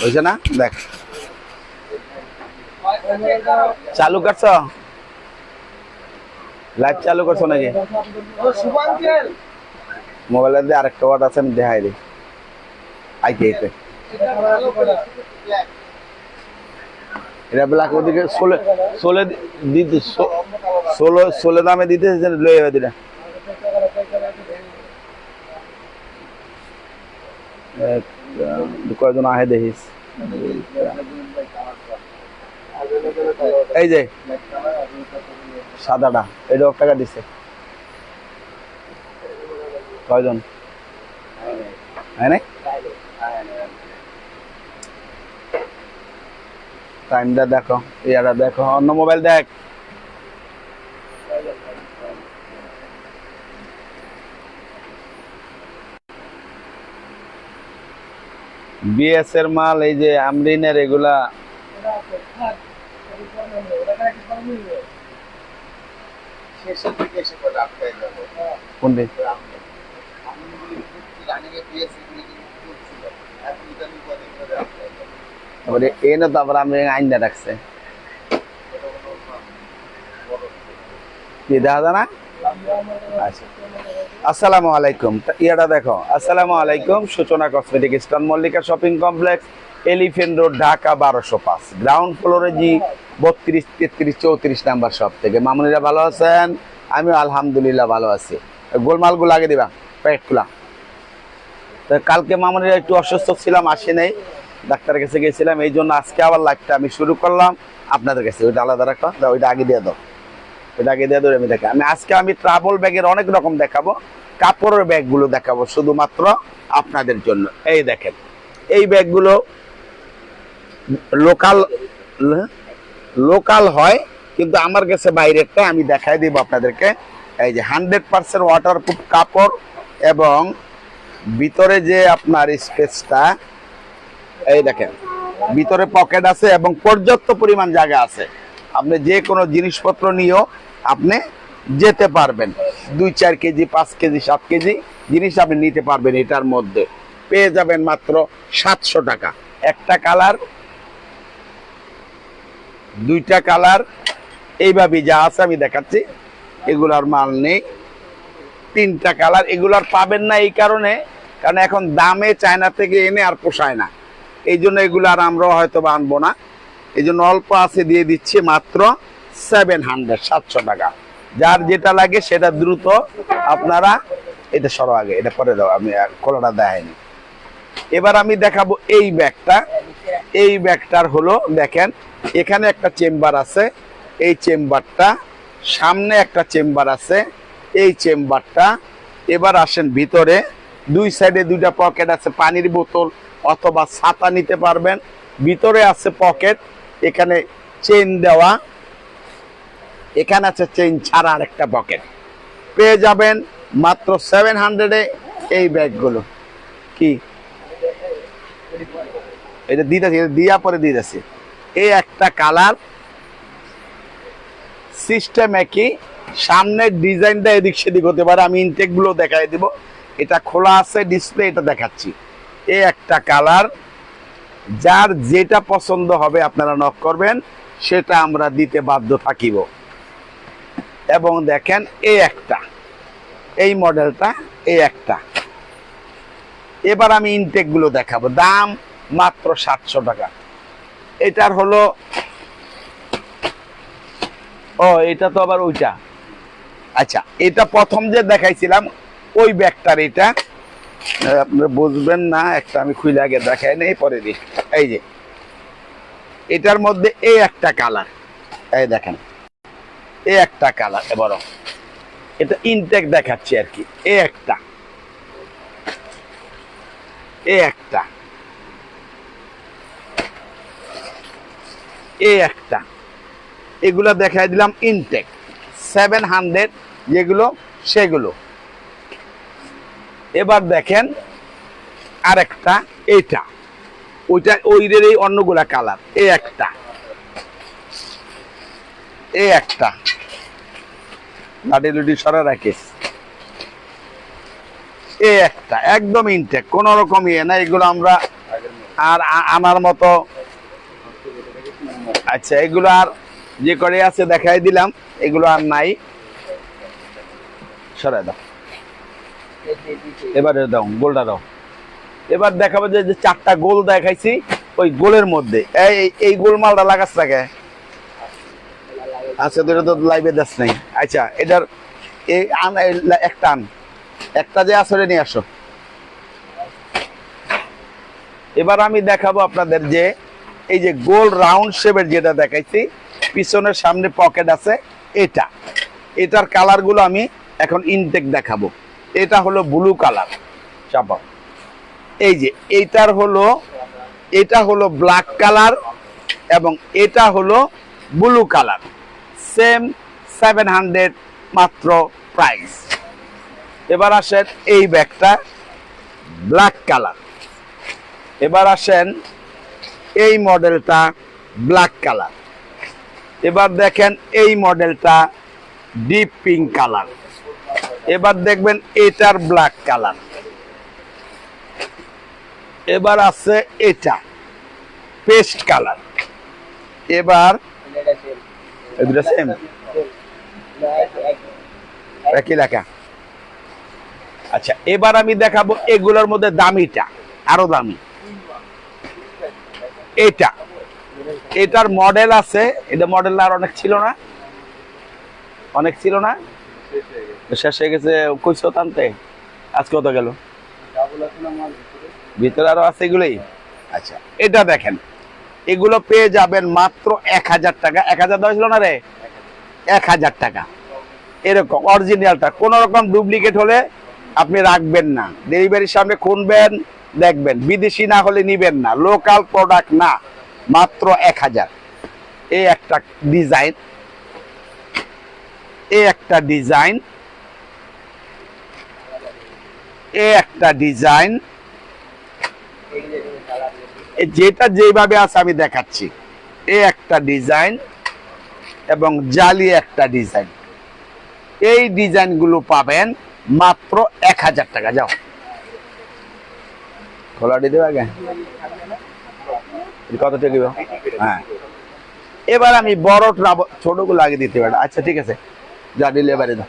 হয়েছে না? দেখ। চালু করছ? লাইভ চালু করছ নাকি? মোবাইলের দিয়ে আরেকটা ওয়ার্ড আছে, আমি দেখাই দিই। আইতে আইতে এটা ব্ল্যাক ওদিকে ষোলো ষোলো দিতে ষোলো ষোলো দামে দিতে লয়ে যাবে দিটা কয়জন আহে দেখিস এই যে, সাদাটা এটা এক টাকা দিছে। কয়জন? টাইমটা দেখো, ইয়াটা দেখো, অন্য মোবাইল দেখ। বিএস মাল এই যে আমরিনের এগুলা। এনে আইনটা রাখছে। কি দেখা যায় না? আচ্ছা। আসসালামু আলাইকুম। ইয়াটা দেখো। আসসালামু আলাইকুম। Suchana cosmetic store Mallika shopping complex elephant road Dhaka বারোশো পাঁচ। গ্রাউন্ড ফ্লোরে জি বত্রিশ, তেত্রিশ, চৌত্রিশ নাম্বার শপ থেকে। মামুনিরা ভালো আছেন? আমিও আলহামদুলিল্লাহ ভালো আছি। গোলমালগুলো আগে দিবা, প্যাকেটগুলা। তো কালকে মামুনিরা একটু অসুস্থ ছিলাম, আসি নাই। ডাক্তারের কাছে গেছিলাম, এই জন্য আজকে আবার লাইফটা আমি শুরু করলাম। আপনাদের কাছে, ওইটা আলাদা রাখো, ওইটা আগে দিয়ে দাও। আগে দিয়ে ধরে আমি দেখা আমি আজকে আমি ট্রাভেল ব্যাগের অনেক রকম দেখাবো। কাপড়ের ব্যাগগুলো দেখাবো শুধুমাত্র আপনাদের জন্য। এই দেখেন, এই ব্যাগগুলো লোকাল লোকাল হয়, কিন্তু আমার কাছে বাইরেরটা আমি দেখাই দিব আপনাদেরকে। এই যে হান্ড্রেড পার্সেন্ট ওয়াটারপ্রুফ কাপড় এবং ভিতরে যে আপনার স্পেসটা এই দেখেন, ভিতরে পকেট আছে এবং পর্যাপ্ত পরিমাণ জায়গা আছে। আপনি যে কোনো জিনিসপত্র নিয়েও আপনি যেতে পারবেন। দুই, চার কেজি, পাঁচ কেজি, সাত কেজি জিনিস আপনি নিতে পারবেন এটার মধ্যে। পেয়ে যাবেন মাত্র সাতশো টাকা। একটা কালার, দুইটা কালার, এইভাবে যা আছে আমি দেখাচ্ছি। এগুলার মাল নেই। তিনটা কালার, এগুলার পাবেন না এই কারণে, কারণ এখন দামে চায়না থেকে এনে আর পোষায় না। এই জন্য এগুলো আর আমরাও হয়তো বা আনব না। এই জন্য অল্প আছে দিয়ে দিচ্ছি মাত্র সেভেন হান্ড্রেড সাতশো টাকা। যার যেটা লাগে সেটা দ্রুত আপনারা এটা সরো আগে, এটা পরে দাও, আমি খোলাটা দেখাইনি। এবার আমি দেখাবো এই ব্যাগটা। এই ব্যাগটার হলো, দেখেন, এখানে একটা চেম্বার আছে। এই চেম্বারটা, সামনে একটা চেম্বার আছে। এই চেম্বারটা, এবার আসেন ভিতরে। দুই সাইডে দুইটা পকেট আছে, পানির বোতল অথবা ছাতা নিতে পারবেন। ভিতরে আছে পকেট এখানে চেন দেওয়া। এখানে আছে চেইন ছাড়া আরেকটা পকেট। পেয়ে যাবেন মাত্র সেভেন হান্ড্রেডে এই ব্যাগগুলো। কি? এটা দিতেছি দিয়া পরে দিতেছি। এই একটা কালার। সিস্টেম একই। সামনের ডিজাইনটা এদিক সেদিক হতে পারে, আমি ইনটেকগুলো দেখাই দিব। এটা খোলা আছে ডিসপ্লে এটা দেখাচ্ছি। এ একটা কালার। যার যেটা পছন্দ হবে আপনারা নক করবেন, সেটা আমরা দিতে বাধ্য থাকিব। এবং দেখেন এই একটা। এই মডেলটা এই একটা। এবার আমি ইনটেকগুলো দেখাবো। দাম মাত্র সাতশো টাকা। এটার হলো ও, এটা তো আবার ওইটা। আচ্ছা এটা প্রথম যে দেখাইছিলাম, ওই ব্যাগটার এটা। আপনারা বুঝবেন না, একটা আমি খুলে আগে দেখাই নেই, পরে দিই এই যে, এটার মধ্যে এই একটা কালার। এই দেখেন। এই একটা কালার এবারও এটা ইনটেক দেখাচ্ছি আর কি। এই একটা। এই একটা। এই একটা। এগুলা দেখাই দিলাম ইনটেক সেভেন হান্ড্রেড যেগুলো, সেগুলো। এবার দেখেন আরেকটা, এইটা। ওইটা ওইদের এই অন্যগুলা কালার এই একটা। এই একটা। লাডি লুডি সরা রাখিস এই একটা, একদম ইনটেক কোন রকম ইয়ে না এগুলো আমরা আর আনার মতো। আচ্ছা এগুলো আর যে করে আছে দেখাই দিলাম, এগুলো আর নাই। সরাই দাও। এবারে দাও, গোলটা দাও। এবার দেখাবো যে চারটা গোল দেখাইছি, ওই গোলের মধ্যে। এই, এই- গোল মালটা লাগাস আচ্ছা তো লাইভে দাস নাই। আচ্ছা এটার এই আন একটা আন। একটা যে আসরে নিয়ে আসো। এবার আমি দেখাবো আপনাদের যে, এই যে গোল রাউন্ড শেপের যেটা দেখাইছি, পিছনের সামনে পকেট আছে, এটা। এটার কালারগুলো আমি এখন ইনটেক দেখাবো। এটা হলো ব্লু কালার। চাপা। এই যে, এইটার হলো, এটা হলো ব্ল্যাক কালার এবং এটা হলো blue colour. Same seven hundred মাত্র প্রাইস এবার আসেন এই ব্যাগটা ব্ল্যাক কালার এবার আসেন এই মডেলটা ব্ল্যাক কালার এবার দেখেন এই মডেলটা ডিপ পিঙ্ক কালার এবার দেখবেন এটার ব্ল্যাক কালার এবার আছে এটা পেস্ট কালার এবার এগুলো সেম আচ্ছা এবার আমি দেখাবো এগুলোর মধ্যে দামিটা, আরও দামি। এটা, এটার মডেল আছে, এটা মডেল আর অনেক ছিল না। অনেক ছিল না। শেষ হয়ে গেছে কইছো টানতে। আজ কত গেল? ভিতরে আরও আছে এগুলোই? আচ্ছা এটা দেখেন। এগুলো পেয়ে যাবেন মাত্র এক হাজার টাকা। এক হাজার দেওয়া ছিল না রে? এক হাজার টাকা। এরকম অরিজিনালটা কোন রকম ডুপ্লিকেট হলে আপনি রাখবেন না। ডেলিভারির সামনে খুনবেন, দেখবেন। বিদেশি না হলে নিবেন না। লোকাল প্রোডাক্ট না, মাত্র এক হাজার। এই একটা ডিজাইন এ একটা ডিজাইন এ একটা ডিজাইন যেটা যেভাবে আছে আমি দেখাচ্ছি। এ একটা ডিজাইন এবং জালি একটা ডিজাইন এই ডিজাইনগুলো পাবেন মাত্র এক হাজার টাকা, যাও। খোলা দিয়ে দেবে আগে? কত টাকা হ্যাঁ। এবার আমি বড় ছোটগুলো আগে দিতে পারি। আচ্ছা ঠিক আছে। যা ডেলিভারি দাও।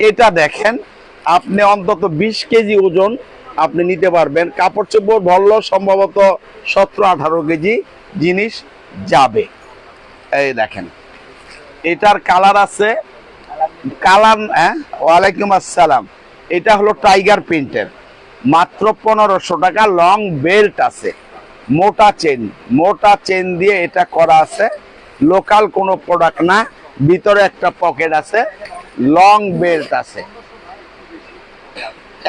এটা দেখেন, আপনি অন্তত বিশ কেজি ওজন আপনি নিতে পারবেন। কাপড় চোপড় ভরল সম্ভবত সতেরো আঠারো কেজি জিনিস যাবে। এই দেখেন। এটার কালার আছে কালার হ্যাঁ? ওয়ালাইকুম আসসালাম। এটা হলো টাইগার প্রিন্টের মাত্র পনেরোশো টাকা লং বেল্ট আছে। মোটা চেন মোটা চেন দিয়ে এটা করা আছে। লোকাল কোনো প্রোডাক্ট না, ভিতরে একটা পকেট আছে লং বেল্ট আছে।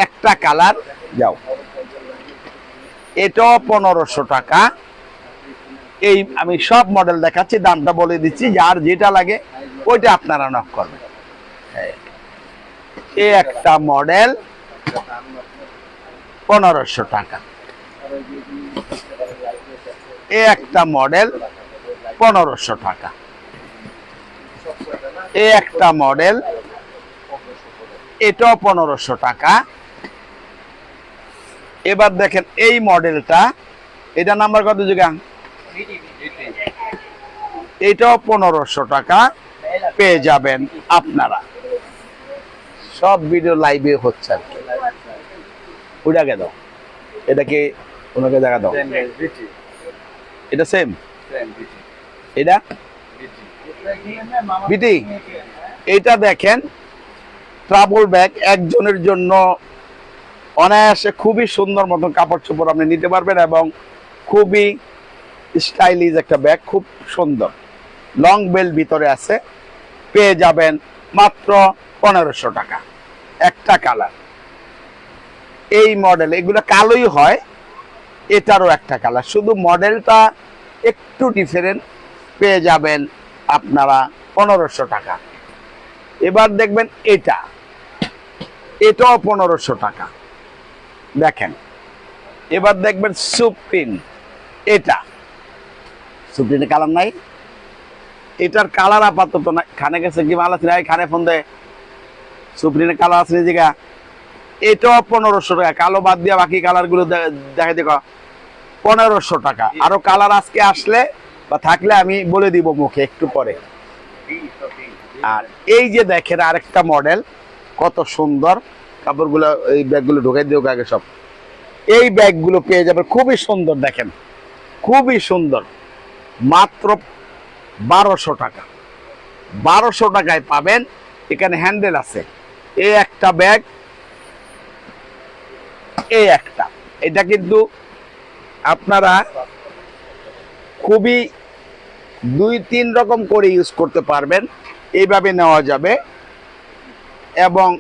একটা কালার যাও। এটাও পনেরোশো টাকা। এই আমি সব মডেল দেখাচ্ছি, দামটা বলে দিচ্ছি, যার যেটা লাগে ওইটা আপনারা নক করবেন। এই একটা মডেল পনেরোশো টাকা। এই একটা মডেল পনেরোশো টাকা। এই একটা মডেল এটাও পনেরোশো টাকা। এবার দেখেন এই মডেলটা এটা নাম্বার কত জায়গা? এটাও পনেরোশো টাকা পেয়ে যাবেন আপনারা। সব ভিডিও লাইভে হচ্ছে আর কি। ওইটাকে দাও। এটাকে ওনাকে দেখা দাও? এটা সেম এটা? বিটি এটা দেখেন ট্রাভেল ব্যাগ একজনের জন্য অনায়াসে খুবই সুন্দর মতন কাপড় চোপড় আপনি নিতে পারবেন এবং খুবই স্টাইলিশ একটা ব্যাগ, খুব সুন্দর। লং বেল্ট ভিতরে আছে, পেয়ে যাবেন মাত্র পনেরোশো টাকা। একটা কালার। এই মডেল, এগুলো কালোই হয়, এটারও একটা কালার। শুধু মডেলটা একটু ডিফারেন্ট পেয়ে যাবেন আপনারা পনেরোশো টাকা। এবার দেখবেন এটা। এটাও পনেরোশো টাকা। দেখেন। এবার দেখবেন সুপ্রিম এটা। সুপ্রিমের কালার নাই। এটার কালার আপাতত না খানে গেছে কি মাল আছে? নাই খানে ফোন দেয় সুপ্রিমের কালার আছে জায়গা এটাও পনেরোশো টাকা। কালো বাদ দিয়ে বাকি কালারগুলো দে- দেখাই দেখো। পনেরোশো টাকা। আরও কালার আজকে আসলে বা থাকলে আমি বলে দিব মুখে একটু পরে। আর এই যে দেখেন আরেকটা মডেল, কত সুন্দর। কাপড়গুলো এই ব্যাগগুলো ঢুকাই দিও আগে সব। এই ব্যাগগুলো পেয়ে যাবে খুবই সুন্দর দেখেন। খুবই সুন্দর। মাত্র বারোশো টাকা। বারোশো টাকায় পাবেন, এখানে হ্যান্ডেল আছে। এই একটা ব্যাগ এই একটা। এটা কিন্তু আপনারা খুবই দুই তিন রকম করে ইউজ করতে পারবেন। এইভাবে নেওয়া যাবে। এবং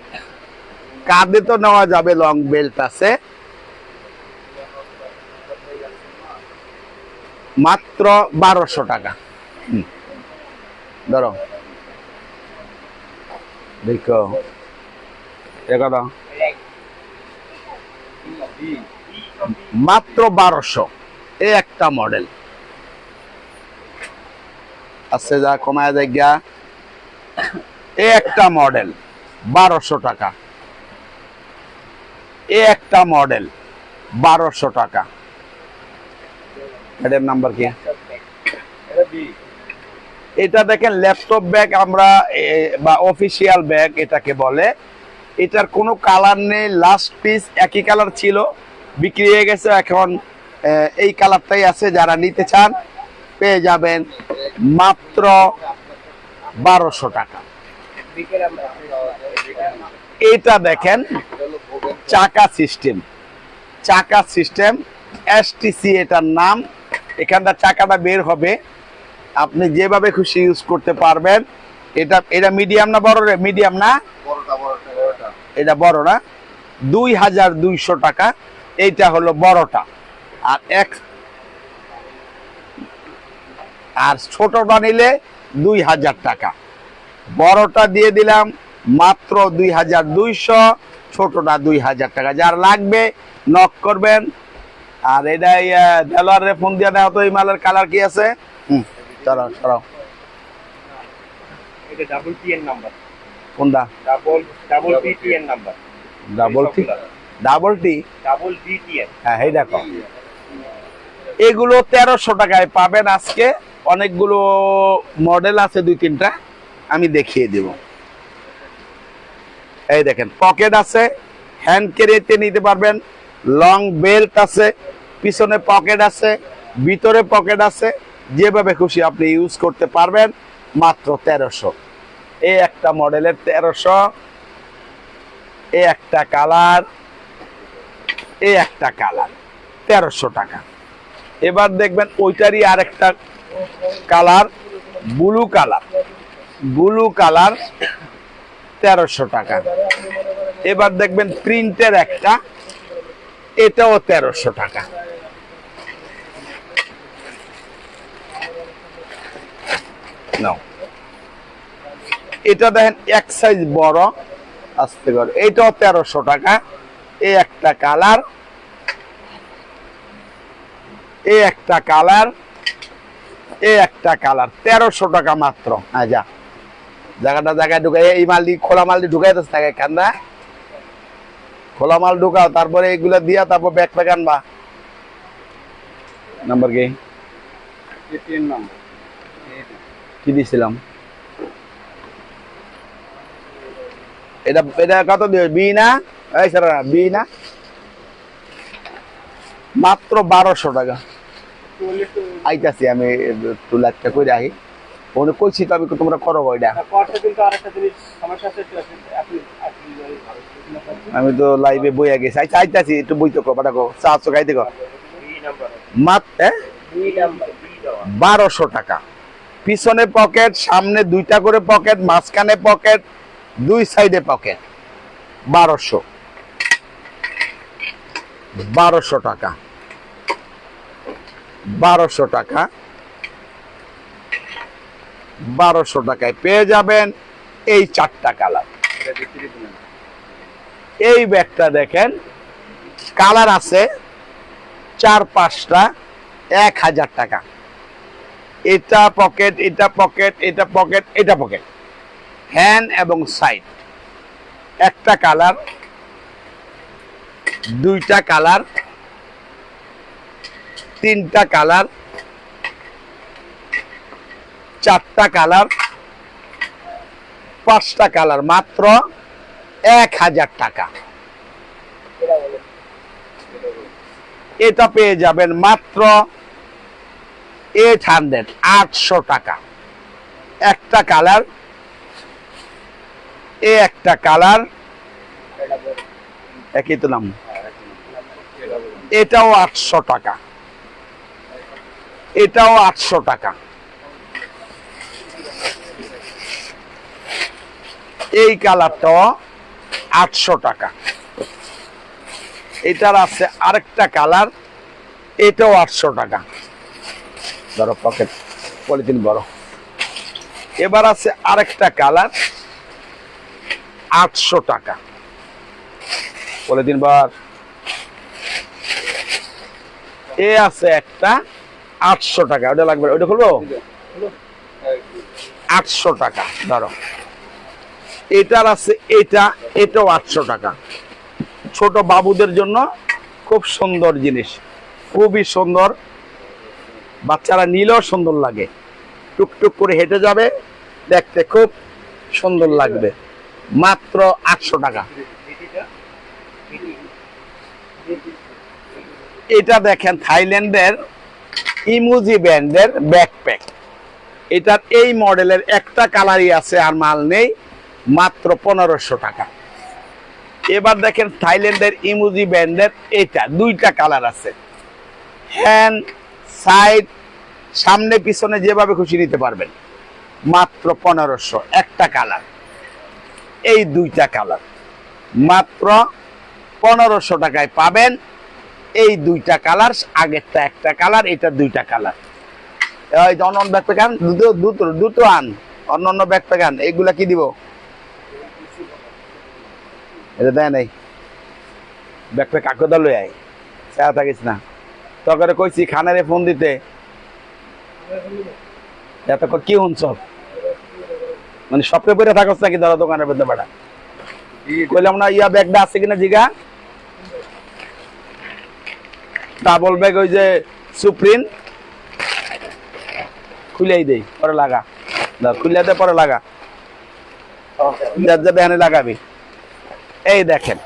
কাঁধে তো নেওয়া যাবে লং বেল্ট আছে। মাত্র বারোশো টাকা। ধরো। দেখো। দেখো দাও মাত্র বারোশো। এই একটা মডেল আছে যা, কমায় যায় গিয়া। এই একটা মডেল বারোশো টাকা। এ একটা মডেল বারোশো টাকা। এটার নাম্বার কি? এটা দেখেন ল্যাপটপ ব্যাগ আমরা বা অফিসিয়াল ব্যাগ এটাকে বলে। এটার কোনো কালার নেই লাস্ট পিস একই কালার ছিল বিক্রি হয়ে গেছে। এখন এই কালারটাই আছে যারা নিতে চান পেয়ে যাবেন মাত্র বারোশো টাকা। এটা দেখেন চাকা সিস্টেম চাকা সিস্টেম এসটিসি এটার নাম। এখানটা চাকাটা বের হবে। আপনি যেভাবে খুশি ইউজ করতে পারবেন। এটা এটা মিডিয়াম না বড় রে? মিডিয়াম না? এটা বড় না? দুই হাজার দুইশো টাকা। এইটা হলো বড়টা। আর এক আর ছোটটা নিলে দুই হাজার টাকা। বড়টা দিয়ে দিলাম মাত্র দুই হাজার দুইশো ছোটটা দুই হাজার টাকা। যার লাগবে নক করবেন। আর এটা দেলোয়ারে ফোন দিয়ে দেওয়া তো এই মালের কালার কি আছে? হুম। চলো সরাও এটা ডাবল টি নাম্বার কোনটা? Double double T T number double T double T double D হ্যাঁ এই দেখো। এগুলো তেরোশো টাকায় পাবেন আজকে। অনেকগুলো মডেল আছে দুই তিনটা। আমি দেখিয়ে দেব। এই দেখেন পকেট আছে। হ্যান্ড ক্যারিতে নিতে পারবেন। লং বেল্ট আছে, পিছনে পকেট আছে, ভিতরে পকেট আছে, যেভাবে খুশি আপনি ইউজ করতে পারবেন, মাত্র তেরোশো। এই একটা মডেলের তেরোশো, এ একটা কালার, এ একটা কালার, তেরোশো টাকা। এবার দেখবেন ওইটারই আরেকটা colour, blue colour blue colour, তেরোশো টাকা। এবার দেখবেন প্রিন্টের একটা এটাও তেরোশো টাকা। এটা দেখেন, এক সাইজ বড়, আস্তে করে। এটাও তেরোশো টাকা। এই একটা কালার। এই একটা কালার। এই একটা কালার। তেরোশো টাকা মাত্র। হ্যাঁ যা জায়গাটা জায়গায় ঢুকাই, এই মাল দিয়ে খোলা মাল দিয়ে ঢুকাই দিচ্ছে থাকে কান্দা। খোলা মাল ঢুকাও তারপরে এগুলা দিয়া তারপর ব্যাগ প্যাক আনবা। নাম্বার কি? কি দিছিলাম? এটা এটা কত দিও? বি না? এই স্যার বি না? মাত্র বারোশো টাকা। আইতাছি আমি একটু লাখটা করে আহি। ওনে কইছি তো আমি তোমরা করো কিন্তু আরেকটা জিনিস সমস্যা আছে আপনি আমি তো লাইভে বইয়া গেছি। আইতা আইতাছি, একটু বইতে কো বাটা কো চারশো খাইতে দেওয়া বারোশো টাকা। পিছনে পকেট সামনে দুইটা করে পকেট মাঝখানে পকেট দুই সাইডে পকেট বারোশো। বারোশো টাকা। বারোশো টাকা। বারোশো টাকায় পেয়ে যাবেন এই চারটা কালার এই ব্যাগটা দেখেন, কালার আছে চার পাঁচটা, এক হাজার টাকা। এটা পকেট এটা পকেট এটা পকেট এটা পকেট। হ্যান্ড এবং সাইড। একটা কালার, দুইটা কালার, তিনটা কালার, চারটা কালার পাঁচটা কালার, মাত্র এক হাজার টাকা। এটা পেয়ে যাবেন মাত্র এইট হান্ড্রেড আটশো টাকা। একটা কালার, এ একটা কালার, একই তো নাম। এটাও আটশো টাকা। এটাও আটশো টাকা। এই কালারটা আটশো টাকা। এটার আছে আরেকটা কালার, এটাও আটশো টাকা। ধরো পকেট পলিথিন বড়। এবার আছে আরেকটা কালার, আটশো টাকা। পলিথিন বার এ আছে একটা আটশো টাকা। ওটা লাগবে, ওটা খুলবো? আটশো টাকা, ধরো। এটার আছে এটা, এটাও আটশো টাকা। ছোট বাবুদের জন্য খুব সুন্দর জিনিস। খুবই সুন্দর। বাচ্চারা নিলেও সুন্দর লাগে। টুকটুক করে হেঁটে যাবে, দেখতে খুব সুন্দর লাগবে। মাত্র আটশো টাকা। এটা দেখেন থাইল্যান্ডের ইমুজি ব্র্যান্ডের ব্যাকপ্যাক। এটার এই মডেলের একটা কালারই আছে আর মাল নেই। মাত্র পনেরোশো টাকা। এবার দেখেন থাইল্যান্ডের ইমুজি ব্যান্ডের এটা, দুইটা কালার আছে। হ্যান্ড সাইড, সামনে, পিছনে যেভাবে খুশি নিতে পারবেন। মাত্র পনেরোশো, একটা কালার। এই দুইটা কালার। মাত্র পনেরোশো টাকায় পাবেন এই দুইটা কালার, আগেরটা একটা কালার, এটা দুইটা কালার। অন্য ব্যাগ প্যাক আন, দুটো দুটো দুটো আন। অন্য অন্য ব্যাগ প্যাক আন, এগুলা কি দিব? এটা দেয় নাই। ব্যাগ প্যাক কাকদা লই আয়। চেয়া থাকিস না। তখন কইছি খানারে ফোন দিতে। এত কি শুনছ? মানে সবকে পরে থাকস নাকি ধরো দোকানের মধ্যে বেড়া? কইলাম না ইয়া ব্যাগটা আছে কিনা জিগা? ডাবল ব্যাগ ওই যে সুপ্রিন। খুলেই দেই পরে লাগা। খুলে দে পরে লাগা। যার যার এখানে লাগাবি। এই দেখেন,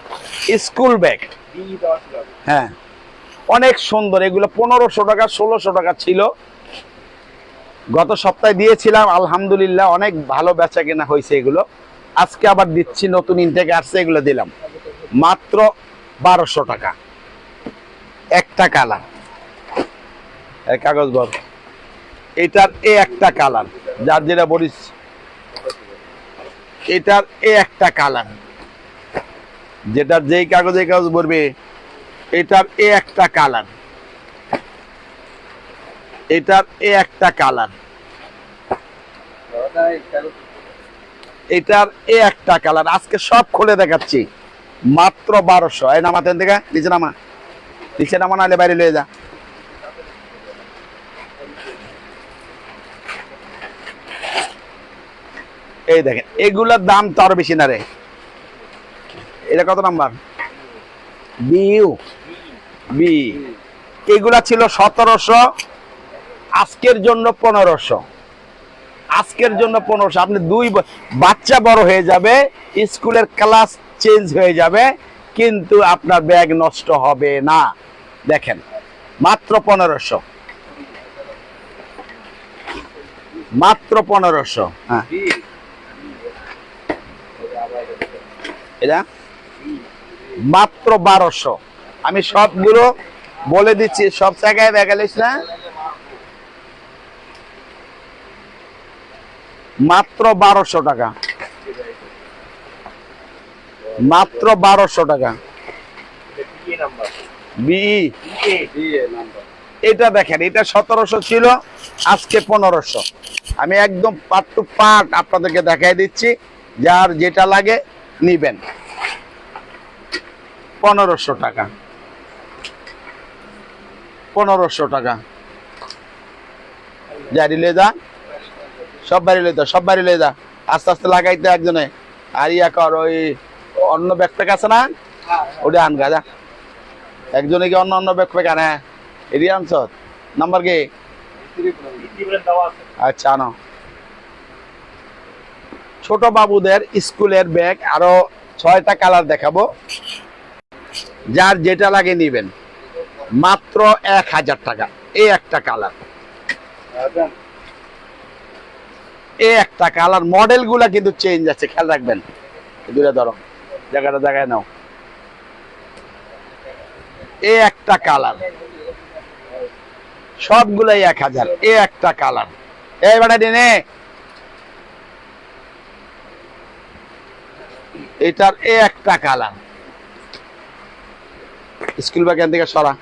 স্কুল ব্যাগ। হ্যাঁ অনেক সুন্দর, এগুলো পনেরোশো টাকা, ষোলোশো টাকা ছিল। গত সপ্তাহে দিয়েছিলাম, আলহামদুলিল্লাহ অনেক ভালো বেচা কেনা হয়েছে এগুলো। আজকে আবার দিচ্ছি, নতুন ইনটেক আসছে, এগুলো দিলাম। মাত্র বারোশো টাকা। একটা কালার। কাগজ বল এটার এ একটা কালার, যার যেটা বলিস, এটার এ একটা কালার। যেটার যেই কাগজে কাগজ বলবে এটার এ একটা কালার এটার এ একটা কালার এটার এ একটা কালার আজকে সব খুলে দেখাচ্ছি। মাত্র বারোশো। এই নামাতেন থেকে, নিচে নামা। নিচে নামা নাহলে বাইরে লয়ে যা। এই দেখেন, এগুলোর দাম তো আরও বেশি না রে। এটা কত নাম্বার? বিউ বি। এগুলা ছিল সতেরোশো আজকের জন্য পনেরোশো। আজকের জন্য পনেরোশো। আপনি দুই বাচ্চা বড় হয়ে যাবে স্কুলের ক্লাস চেঞ্জ হয়ে যাবে কিন্তু আপনার ব্যাগ নষ্ট হবে না। দেখেন মাত্র পনেরোশো। মাত্র পনেরোশো। হ্যাঁ। এটা? মাত্র বারোশো। আমি সবগুলো বলে দিচ্ছি, সব জায়গায় বেগালিস না। মাত্র বারোশো টাকা। মাত্র বারোশো টাকা। এটা দেখেন, এটা সতেরোশো ছিল, আজকে পনেরোশো। আমি একদম পার্ট টু পার্ট আপনাদেরকে দেখাই দিচ্ছি, যার যেটা লাগে নিবেন। পনেরোশো টাকা। পনেরোশো টাকা। জারি লে যা। সব বাড়ি যা সব বাড়ি যা। আস্তে আস্তে লাগাইতে একজনে। আর ইয়া কর, ওই অন্য ব্যাগপ্যাক আছে না? ওটা আন যা। একজনে কি অন্য অন্য ব্যাগ কেন এটি আনছ নাম্বার কি? আচ্ছা আনো। ছোট বাবুদের স্কুলের ব্যাগ আরও ছয়টা কালার দেখাবো। যার যেটা লাগে নিবেন। মাত্র এক হাজার টাকা। এই একটা কালার। এই একটা কালার। মডেলগুলা কিন্তু চেঞ্জ আছে, খেয়াল রাখবেন। দূরে ধরো। জায়গাটা জায়গায় নাও। এই একটা কালার। সবগুলাই এক হাজার। এ একটা কালার। এই বেটা দিনে এটার এ একটা কালার। স্কুল ব্যাগ থেকে সরা?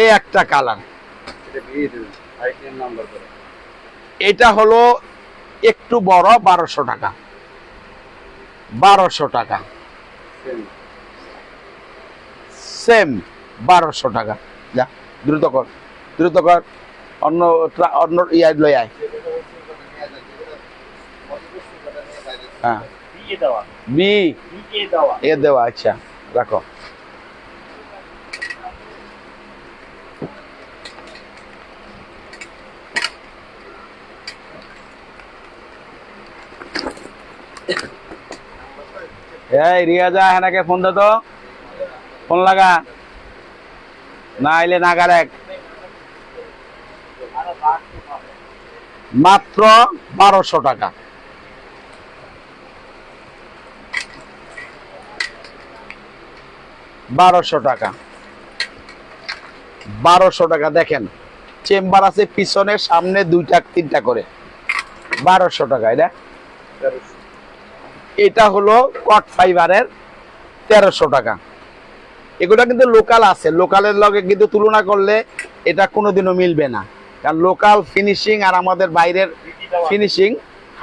এই একটা কালার এটা হলো একটু বড় বারোশো টাকা। বারোশো টাকা। সেম বারোশো টাকা। যা দ্রুত কর দ্রুত কর। অন্য অন্য ইয়ার লই আয়। হ্যাঁ। বি এ দেওয়া আচ্ছা রাখো। এই রিয়াজা হেনাকে ফোন দে তো। ফোন লাগা। না আইলে নাগার এক মাত্র বারোশো টাকা। বারোশো টাকা। বারোশো টাকা, দেখেন। চেম্বার আছে পিছনে, সামনে দুইটা, তিনটা করে। বারোশো টাকা, এটা? এটা হলো কট ফাইবারের তেরোশো টাকা। এগুলো কিন্তু লোকাল আছে। লোকালের লগে কিন্তু তুলনা করলে এটা কোনোদিনও মিলবে না। কারণ লোকাল ফিনিশিং আর আমাদের বাইরের ফিনিশিং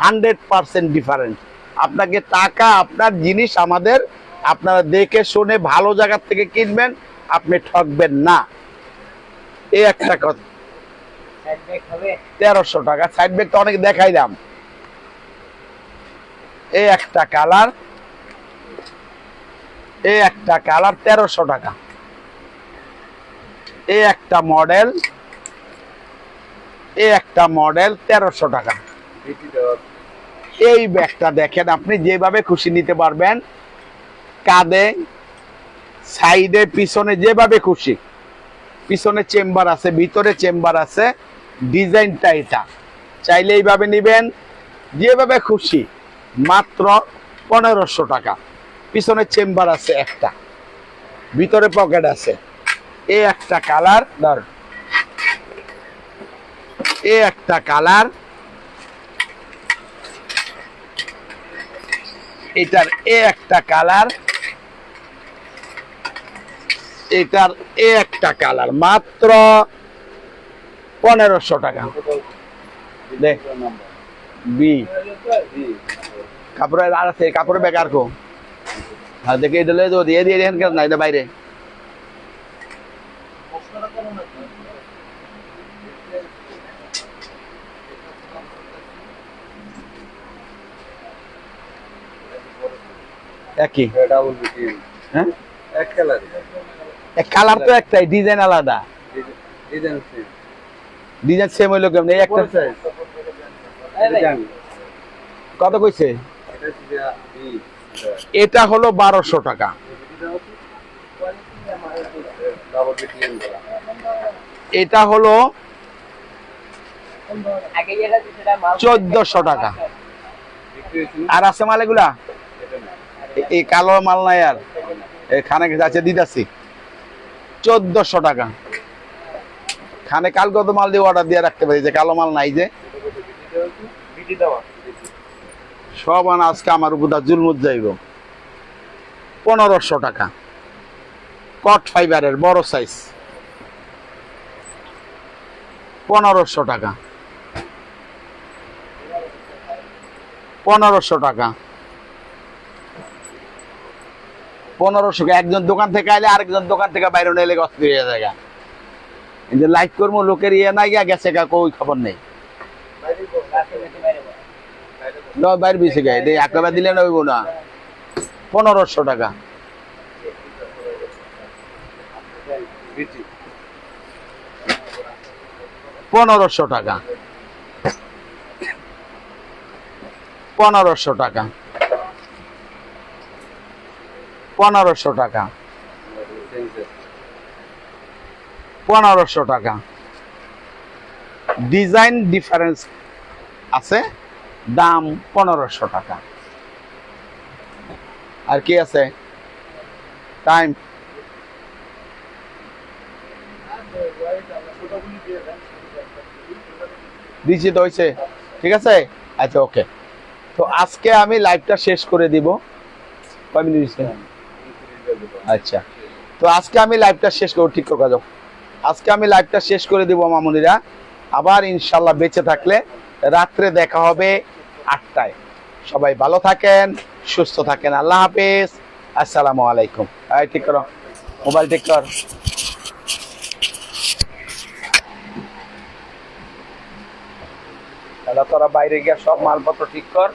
হান্ড্রেড পার্সেন্ট ডিফারেন্ট। আপনাকে টাকা, আপনার জিনিস আমাদের, আপনারা দেখে শুনে ভালো জায়গার থেকে কিনবেন, আপনি ঠকবেন না। এই একটা কথা। তেরোশো টাকা। সাইড ব্যাগ তো অনেক দেখাইলাম। এই একটা কালার এই একটা কালার তেরোশো টাকা। এই একটা মডেল এই একটা মডেল তেরোশো টাকা। এই ব্যাগটা দেখেন, আপনি যেভাবে খুশি নিতে পারবেন, কাঁধে, সাইডে, পিছনে যেভাবে খুশি। পিছনে চেম্বার আছে, ভিতরে চেম্বার আছে, ডিজাইনটা এটা। চাইলে এইভাবে নিবেন, যেভাবে খুশি। মাত্র পনেরোশো টাকা। পিছনে চেম্বার আছে একটা। ভিতরে পকেট আছে। এ একটা কালার, ধর। এ একটা কালার। এটার এ একটা কালার। এটার এ একটা কালার। মাত্র পনেরোশো টাকা। দেখ। বি কাপড়ের আর আছে কাপড়ের বেকার কো। আর দেখে এটা লয়ে দিয়ে দিয়ে দেখেন কেন না এটা বাইরে। একই। হ্যাঁ? এক কালার কালার তো একটাই ডিজাইন আলাদা। ডিজাইন ডিজাইন সেম হইল কেমন? একটা কত কইছে? এটা হলো বারোশো টাকা। এটা হলো চোদ্দশো টাকা। আর আছে মাল এগুলা? এই কালো মাল নাই আর। এখানে আছে দিদাসি চোদ্দশো টাকা। খানে কাল কত মাল দিয়ে অর্ডার দিয়ে রাখতে পারি যে কালো মাল নাই যে। সব আনা আজকে আমার উপর জুলমুত যাইব। পনেরোশো টাকা। কট ফাইবারের, বড় সাইজ পনেরোশো টাকা। পনেরোশো টাকা। পনেরোশো একজন দোকান থেকে আইলে আরেকজন দোকান থেকে বাইরে নিলে অস্থির হয়ে যায় লাইক করব, লোকের ইয়ে নাই গেছে কই খবর নেই। ন, বাইর বেশি গায়ে। দিলে নইব না। পনেরোশো টাকা। পনেরোশো টাকা। পনেরোশো টাকা। পনেরোশো টাকা। পনেরোশো টাকা। ডিজাইন ডিফারেন্স আছে? দাম পনেরোশো টাকা। আর কি আছে? টাইম। হয়েছে ঠিক আছে? আচ্ছা ওকে। তো আজকে আমি লাইভটা শেষ করে দিব। কয় মিনিট আচ্ছা। তো আজকে আমি লাইভটা শেষ করব, ঠিক আজকে আমি লাইভটা শেষ করে দিব মামুনিরা। আবার ইনশাল্লাহ বেঁচে থাকলে রাত্রে দেখা হবে আটটায়। সবাই ভালো থাকেন, সুস্থ থাকেন। আল্লাহ হাফিজ। আসসালামু আলাইকুম। আয় ঠিক করো। মোবাইল ঠিক কর। তোরা বাইরে গিয়ে সব মালপত্র ঠিক কর।